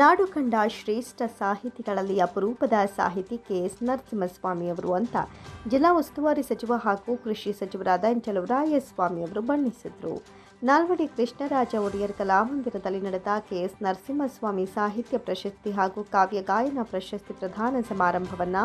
ನಾಡು ಕಂಡ ಶ್ರೇಷ್ಠ ಸಾಹಿತಿಗಳಲ್ಲಿ ಅಪರೂಪದ ಸಾಹಿತಿ ಕೆ ಎಸ್ ನರಸಿಂಹಸ್ವಾಮಿಯವರು ಅಂತ ಜಿಲ್ಲಾ ಉಸ್ತುವಾರಿ ಸಚಿವ ಹಾಗೂ ಕೃಷಿ ಸಚಿವರಾದ ಚಲುವರಾಯಸ್ವಾಮಿಯವರು ಬಣ್ಣಿಸಿದರು. ನಾಲ್ವಡಿ ಕೃಷ್ಣರಾಜ ಒಡೆಯರ್ ಕಲಾಮಂದಿರದಲ್ಲಿ ನಡೆದ ಕೆ ಎಸ್ ನರಸಿಂಹಸ್ವಾಮಿ ಸಾಹಿತ್ಯ ಪ್ರಶಸ್ತಿ ಹಾಗೂ ಕಾವ್ಯ ಗಾಯನ ಪ್ರಶಸ್ತಿ ಪ್ರದಾನ ಸಮಾರಂಭವನ್ನು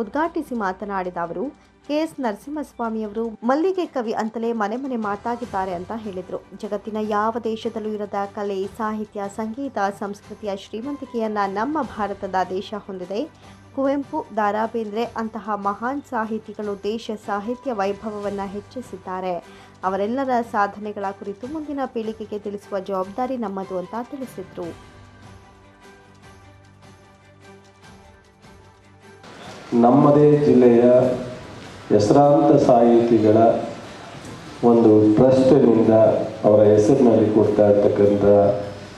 ಉದ್ಘಾಟಿಸಿ ಮಾತನಾಡಿದ ಅವರು ಕೆ ಎಸ್ ನರಸಿಂಹಸ್ವಾಮಿಯವರು ಮಲ್ಲಿಗೆ ಕವಿ ಅಂತಲೇ ಮನೆ ಮನೆ ಮಾತಾಗಿದ್ದಾರೆ ಅಂತ ಹೇಳಿದರು. ಜಗತ್ತಿನ ಯಾವ ದೇಶದಲ್ಲೂ ಇರದ ಕಲೆ, ಸಾಹಿತ್ಯ, ಸಂಗೀತ, ಸಂಸ್ಕೃತಿಯ ಶ್ರೀಮಂತಿಕೆಯನ್ನ ನಮ್ಮ ಭಾರತದ ದೇಶ ಹೊಂದಿದೆ. ಕುವೆಂಪು ದಾರಾ ಬೇಂದ್ರೆ ಅಂತಹ ಮಹಾನ್ ಸಾಹಿತಿಗಳು ದೇಶ ಸಾಹಿತ್ಯ ವೈಭವವನ್ನು ಹೆಚ್ಚಿಸಿದ್ದಾರೆ. ಅವರೆಲ್ಲರ ಸಾಧನೆಗಳ ಕುರಿತು ಮುಂದಿನ ಪೀಳಿಗೆಗೆ ತಿಳಿಸುವ ಜವಾಬ್ದಾರಿ ನಮ್ಮದು ಅಂತ ತಿಳಿಸಿದರು. ನಮ್ಮದೇ ಜಿಲ್ಲೆಯ ಹೆಸರಾಂತ ಸಾಹಿತಿಗಳ ಒಂದು ಟ್ರಸ್ಟಿನಿಂದ ಅವರ ಹೆಸರಿನಲ್ಲಿ ಕೊಡ್ತಾ ಇರ್ತಕ್ಕಂಥ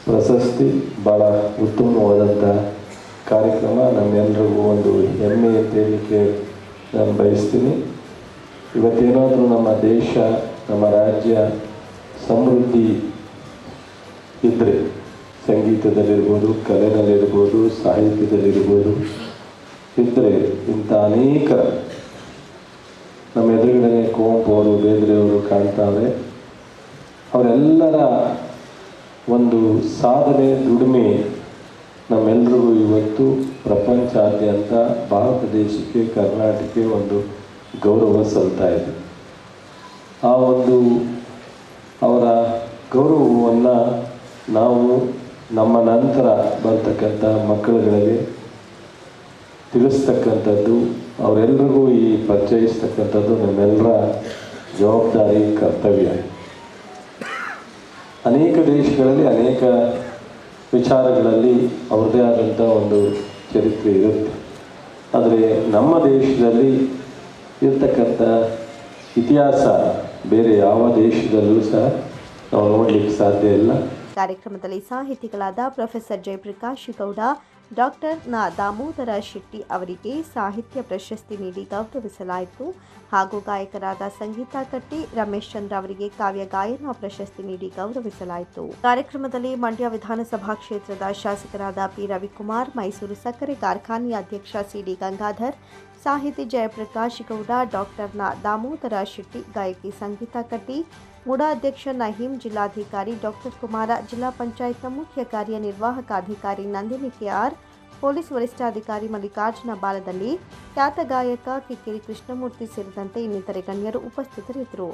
ಪ್ರಶಸ್ತಿ ಭಾಳ ಉತ್ತಮವಾದಂಥ ಕಾರ್ಯಕ್ರಮ. ನಮ್ಮೆಲ್ಲರಿಗೂ ಒಂದು ಹೆಮ್ಮೆ ಅಂತ ನಾನು ಬಯಸ್ತೀನಿ. ಇವತ್ತೇನಾದರೂ ನಮ್ಮ ದೇಶ, ನಮ್ಮ ರಾಜ್ಯ ಸಮೃದ್ಧಿ ಇದ್ದರೆ ಸಂಗೀತದಲ್ಲಿರ್ಬೋದು, ಕಲೆನಲ್ಲಿರ್ಬೋದು, ಸಾಹಿತ್ಯದಲ್ಲಿರ್ಬೋದು ಇದ್ದರೆ ಇಂಥ ಅನೇಕ ಕುವೆಂಪು ಅವರು ಬೇಂದ್ರೆಯವರು ಕಾಣ್ತಾವೆ ಅವರೆಲ್ಲರ ಒಂದು ಸಾಧನೆ, ದುಡಿಮೆ ನಮ್ಮೆಲ್ಲರಿಗೂ ಇವತ್ತು ಪ್ರಪಂಚಾದ್ಯಂತ ಭಾರತ ದೇಶಕ್ಕೆ, ಕರ್ನಾಟಕಕ್ಕೆ ಒಂದು ಗೌರವ ಸಲ್ತಾ ಇದೆ. ಆ ಒಂದು ಅವರ ಗೌರವವನ್ನು ನಾವು ನಮ್ಮ ನಂತರ ಬರ್ತಕ್ಕಂಥ ಮಕ್ಕಳುಗಳಿಗೆ ತಿಳಿಸ್ತಕ್ಕಂಥದ್ದು ಅವರೆಲ್ಲರಿಗೂ ಈ ಪರಿಚಯಿಸ್ತಕ್ಕಂಥದ್ದು ನಮ್ಮೆಲ್ಲರ ಜವಾಬ್ದಾರಿ, ಕರ್ತವ್ಯ. ಅನೇಕ ದೇಶಗಳಲ್ಲಿ ಅನೇಕ ವಿಚಾರಗಳಲ್ಲಿ ಅವ್ರದೇ ಆದಂಥ ಒಂದು ಚರಿತ್ರೆ ಇರುತ್ತೆ. ಆದರೆ ನಮ್ಮ ದೇಶದಲ್ಲಿ ಇರ್ತಕ್ಕಂಥ ಇತಿಹಾಸ ಬೇರೆ ಯಾವ ದೇಶದಲ್ಲೂ ಸಹ ನಾವು ನೋಡಲಿಕ್ಕೆ ಸಾಧ್ಯ ಇಲ್ಲ. ಕಾರ್ಯಕ್ರಮದಲ್ಲಿ ಸಾಹಿತಿಗಳಾದ ಪ್ರೊಫೆಸರ್ ಜಯಪ್ರಕಾಶ್ ಗೌಡ ಡಾಕ್ಟರ್ನ ದಾಮೋದರ ಶೆಟ್ಟಿ ಅವರಿಗೆ ಸಾಹಿತ್ಯ ಪ್ರಶಸ್ತಿ ನೀಡಿ ಗೌರವಿಸಲಾಯಿತು. ಹಾಗೂ ಗಾಯಕರಾದ ಸಂಗೀತ ಕಟ್ಟಿ, ರಮೇಶ್ ಚಂದ್ರ ಅವರಿಗೆ ಕಾವ್ಯ ಗಾಯನ ಪ್ರಶಸ್ತಿ ನೀಡಿ ಗೌರವಿಸಲಾಯಿತು. ಕಾರ್ಯಕ್ರಮದಲ್ಲಿ ಮಂಡ್ಯ ವಿಧಾನಸಭಾ ಕ್ಷೇತ್ರದ ಶಾಸಕರಾದ ಪಿ ರವಿಕುಮಾರ್, ಮೈಸೂರು ಸಕ್ಕರೆ ಕಾರ್ಖಾನೆಯ ಅಧ್ಯಕ್ಷ ಸಿಡಿ ಗಂಗಾಧರ್ ಸಾಹಿತಿ ಜಯಪ್ರಕಾಶ್ ಗೌಡ, ಡಾಕ್ಟರ್ನ ದಾಮೋದರ ಶೆಟ್ಟಿ, ಗಾಯಕಿ ಸಂಗೀತಾ ಕಟ್ಟಿ, ಮುಡಾ ಅಧ್ಯಕ್ಷ ನಹೀಂ, ಜಿಲ್ಲಾಧಿಕಾರಿ ಡಾಕ್ಟರ್ ಕುಮಾರ, ಜಿಲ್ಲಾ ಪಂಚಾಯತ್ನ ಮುಖ್ಯ ಕಾರ್ಯನಿರ್ವಾಹಕ ಅಧಿಕಾರಿ ನಂದಿನಿ ಕೆಆರ್, ಪೊಲೀಸ್ ವರಿಷ್ಠಾಧಿಕಾರಿ ಮಲ್ಲಿಕಾರ್ಜುನ ಬಾಲದಲ್ಲಿ ಖ್ಯಾತ ಗಾಯಕ ಕಿಕ್ಕಿರಿ ಕೃಷ್ಣಮೂರ್ತಿ ಸೇರಿದಂತೆ ಇನ್ನಿತರೆ ಗಣ್ಯರು ಉಪಸ್ಥಿತರಿದ್ದರು.